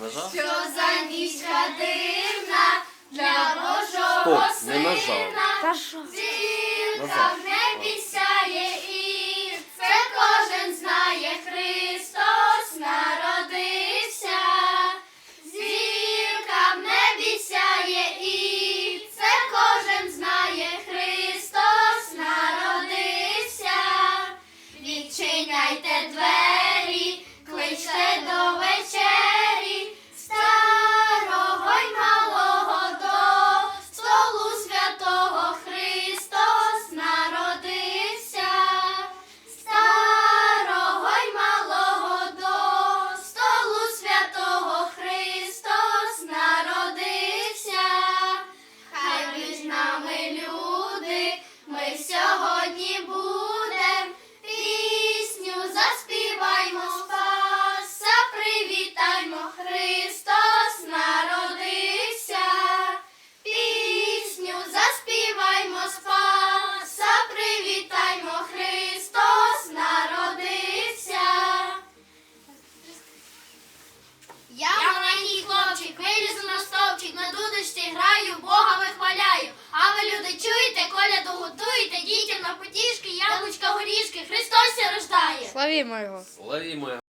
Нажав? Що за нічка дивна для Божого Стоп, не нажав. Та що? Зірка Назад. в небі сяє і це кожен знає, Христос народився. Зірка в небі сяє і це кожен знає, Христос народився. Відчиняйте двері, вилізу на стовпчик, на дудочці граю, Бога вихваляю. А ви люди чуєте, коляду готуєте, дітям на потішки, яблучка, горішки, Христос рождає. Славімо його. Славімо